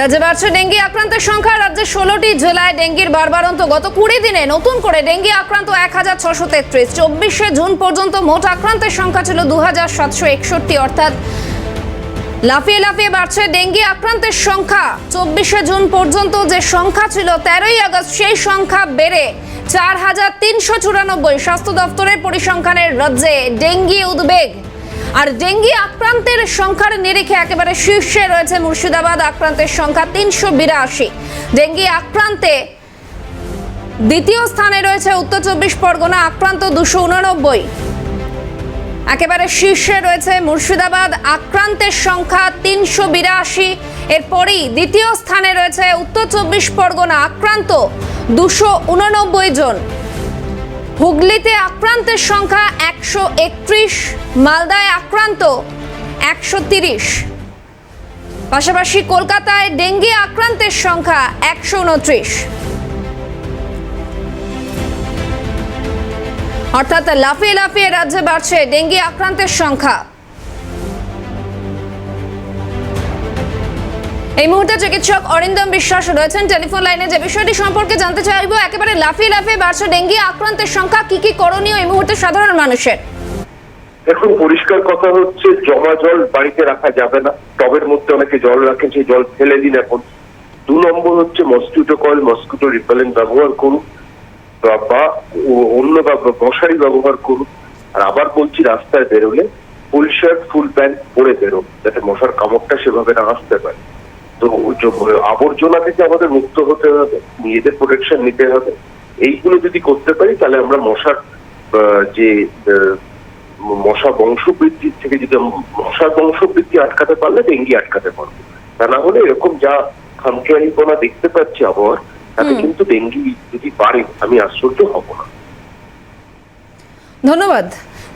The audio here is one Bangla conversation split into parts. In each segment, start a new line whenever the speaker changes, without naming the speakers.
রাজ্যে বাড়ছে ডেঙ্গি আক্রান্তের সংখ্যা। রাজ্যে ষোলোটি জেলায় ডেঙ্গির বারবারন্ত গত কুড়ি দিনে নতুন করে ডেঙ্গি আক্রান্ত এক হাজার ছশো তেত্রিশ। চব্বিশে জুন পর্যন্ত মোট আক্রান্তের সংখ্যা ছিল দু হাজার সাতশো একষট্টি, অর্থাৎ লাফিয়ে লাফিয়ে বাড়ছে ডেঙ্গি আক্রান্তের সংখ্যা। চব্বিশে জুন পর্যন্ত যে সংখ্যা ছিল তেরোই আগস্ট, সেই সংখ্যা বেড়ে চার হাজার তিনশো চুরানব্বই। স্বাস্থ্য দপ্তরের পরিসংখ্যানের রাজ্যে ডেঙ্গি উদ্বেগ। আর ডেঙ্গি আক্রান্তের সংখ্যার নিরিখে একেবারে শীর্ষে রয়েছে মুর্শিদাবাদ, আক্রান্তের সংখ্যা তিনশো বিরাশি। ডেঙ্গি আক্রান্তে দ্বিতীয় স্থানে রয়েছে উত্তর চব্বিশ পরগনা, আক্রান্ত দুশো উননব্বই। একেবারে শীর্ষে রয়েছে মুর্শিদাবাদ, আক্রান্তের সংখ্যা তিনশো বিরাশি। এরপরেই দ্বিতীয় স্থানে রয়েছে উত্তর চব্বিশ পরগনা, আক্রান্ত দুশো উননব্বই জন। হুগলিতে আক্রান্তের সংখ্যা একশো একত্রিশ, মালদায় আক্রান্ত একশো তিরিশ। পাশাপাশি কলকাতায় ডেঙ্গি আক্রান্তের সংখ্যা একশো উনত্রিশ। অর্থাৎ লাফিয়ে লাফিয়ে রাজ্যে বাড়ছে ডেঙ্গি আক্রান্তের সংখ্যা। এই মুহূর্তে চিকিৎসক অরিন্দম বিশ্বাস রয়েছেন। টেলিফোন লাইনে যে বিষয়টি সম্পর্কে জানতে চাইব, একেবারে লাফিয়ে লাফিয়ে বাড়ছে ডেঙ্গি আক্রান্তের সংখ্যা। কি কি করণীয় এই মুহূর্তে সাধারণ মানুষের?
এখন পরিষ্কার কথা হচ্ছে, জমা জল বাড়িতে রাখা যাবে না। টবের মধ্যে অনেকে জল রাখেন সেই জল ফেলে দিন এখন। দু নম্বর হচ্ছে মসকিউটো কয়েল মসকিউটো রিপেলেন্ট ব্যবহার করুন, বা- অন্য বা মশারি ব্যবহার করুন। আর আবার বলছি, রাস্তায় বেরোলে ফুল শার্ট ফুল প্যান্ট পরে বেরো যাতে মশার কামড়টা সেভাবে না আসতে পারে। তো আবর্জনা থেকে আমাদের মুক্ত হতে হবে নিজেদের প্রোটেকশন নিতে হবে। এইগুলো যদি করতে পারি তাহলে আমরা মশার যে মশা বংশবৃদ্ধির থেকে যদি মশার বংশবৃদ্ধি আটকাতে পারলে ডেঙ্গি আটকাতে পারব। তা না হলে এরকম যা খামখেয়ালিপনা দেখতে পাচ্ছি আবহাওয়ার তাতে কিন্তু ডেঙ্গি যদি বাড়ে আমি আশ্চর্য হব না।
ধন্যবাদ।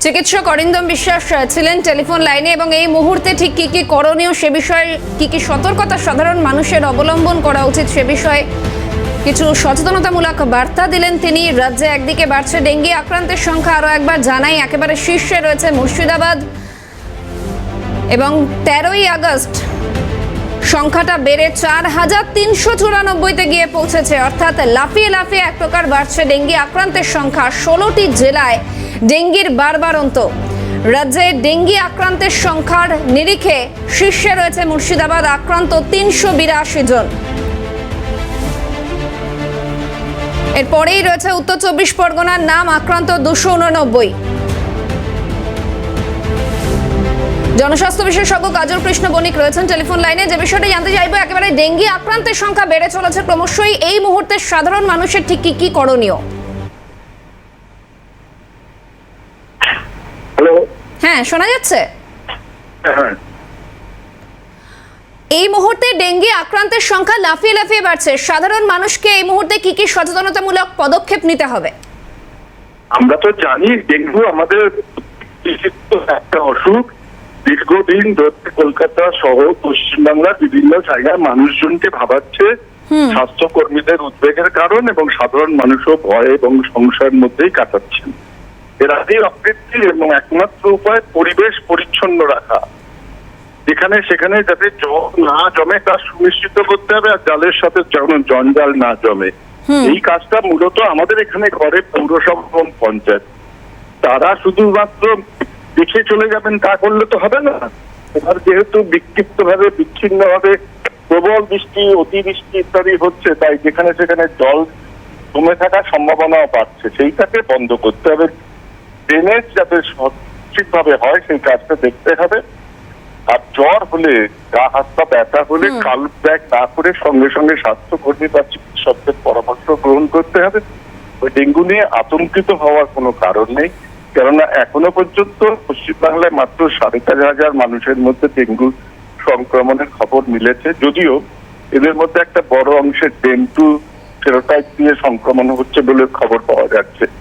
চিকিৎসক অরিন্দম বিশ্বাস ছিলেন টেলিফোন লাইনে এবং এই মুহূর্তে ঠিক কি কি করণীয় সে বিষয়ে কি কি সতর্কতা সাধারণ মানুষের অবলম্বন করা উচিত সে বিষয়ে কিছু সচেতনতামূলক বার্তা দিলেন তিনি। রাজ্যে একদিকে বাড়ছে ডেঙ্গি আক্রান্তের সংখ্যা, আরও একবার জানাই, একেবারে শীর্ষে রয়েছে মুর্শিদাবাদ এবং তেরোই আগস্ট সংখ্যাটা বেড়ে চার হাজার তিনশো চুরানব্বইতে গিয়ে পৌঁছেছে। অর্থাৎ লাফিয়ে লাফিয়ে এক প্রকার বাড়ছে ডেঙ্গি আক্রান্তের সংখ্যা। ষোলোটি জেলায় ডেঙ্গির বারবারন্ত রাজ্যে ডেঙ্গি আক্রান্তের সংখ্যার নিরিখে শীর্ষে রয়েছে মুর্শিদাবাদ, আক্রান্ত তিনশো বিরাশি জন। এরপরেই রয়েছে উত্তর চব্বিশ পরগনার নাম, আক্রান্ত দুশো উননব্বই। জনস্বাস্থ্য বিশেষজ্ঞ কাজল কৃষ্ণ বণিক রয়েছেন টেলিফোন লাইনে। যে বিষয়টা জানতে চাইব, একেবারে ডেঙ্গি আক্রান্তের সংখ্যা বেড়ে চলেছে ক্রমশই। এই মুহূর্তে সাধারণ মানুষের ঠিক কি কি করণীয়?
হ্যালো
হ্যাঁ শোনা যাচ্ছে?
হ্যাঁ
এই মুহূর্তে ডেঙ্গি আক্রান্তের সংখ্যা লাফিয়ে লাফিয়ে বাড়ছে। সাধারণ মানুষকে এই মুহূর্তে কি কি সচেতনতামূলক পদক্ষেপ নিতে হবে?
আমরা তো জানি ডেঙ্গু আমাদের একটা অসুখ। দীর্ঘদিন ধরে কলকাতা সহ পশ্চিমবাংলার বিভিন্ন জায়গায় মানুষজনকে ভাবাচ্ছে স্বাস্থ্য কর্মীদের উদ্বেগের কারণ এবং সাধারণ মানুষও ভয় এবং সংশয়ের মধ্যেই কাটাচ্ছেন। অবৃত্তি এবং একমাত্র উপায় পরিবেশ পরিচ্ছন্ন রাখা। যেখানে সেখানে যাতে জল না জমে তা সুনিশ্চিত করতে হবে আর জলের সাথে যেন জঞ্জাল না জমে। এই কাজটা মূলত আমাদের এখানে ঘরে পৌরসভা এবং পঞ্চায়েত। তারা শুধুমাত্র দেখে চলে যাবেন তা করলে তো হবে না। এবার যেহেতু বিক্ষিপ্ত ভাবে বিচ্ছিন্ন ভাবে প্রবল বৃষ্টি অতিবৃষ্টি ইত্যাদি হচ্ছে তাই যেখানে সেখানে জল জমে থাকার সম্ভাবনাও বাড়ছে সেইটাকে বন্ধ করতে হবে। ড্রেনেজ যাতে সঠিকভাবে হয় সেই কাজটা দেখতে হবে। আর জ্বর হলে গা হাত পা ব্যথা হলে কাল ব্যাগ না করে সঙ্গে সঙ্গে স্বাস্থ্য কর্মী বা চিকিৎসকদের পরামর্শ গ্রহণ করতে হবে। ওই ডেঙ্গু নিয়ে আতঙ্কিত হওয়ার কোনো কারণ নেই। কেননা এখনও পর্যন্ত পশ্চিমবাংলায় মাত্র সাড়ে চার হাজার মানুষের মধ্যে ডেঙ্গু সংক্রমণের খবর মিলেছে। যদিও এদের মধ্যে একটা বড় অংশের ডেঙ্গু সেরোটাইপ দিয়ে সংক্রমণ হচ্ছে বলে খবর পাওয়া যাচ্ছে।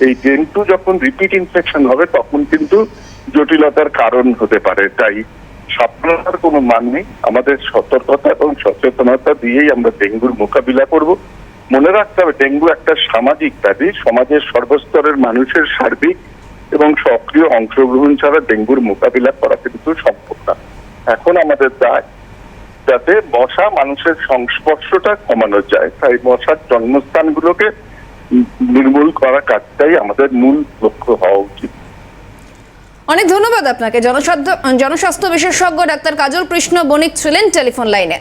এই ডেঙ্গু যখন রিপিট ইনফেকশন হবে, তখন কিন্তু জটিলতার কারণ হতে পারে। তাই সাবধানতার কোনো মান নেই। আমাদের সতর্কতা এবং সচেতনতা দিয়েই আমরা ডেঙ্গুর মোকাবিলা করব। মনে রাখতে হবে, ডেঙ্গু একটা সামাজিক ব্যাধি। সমাজের সর্বস্তরের মানুষের সার্বিক এবং সক্রিয় অংশগ্রহণ ছাড়া ডেঙ্গুর মোকাবিলা করা কিন্তু সম্ভব না। এখন আমাদের দায় যাতে মশা মানুষের সংস্পর্শটা কমানো যায়। তাই মশার জন্মস্থানগুলোকে নির্মূল করা কাজটাই আমাদের মূল লক্ষ্য হওয়া উচিত।
অনেক ধন্যবাদ আপনাকে। জনস্বাস্থ্য জনস্বাস্থ্য বিশেষজ্ঞ ডাক্তার কাজল কৃষ্ণ বণিক ছিলেন টেলিফোন লাইনে।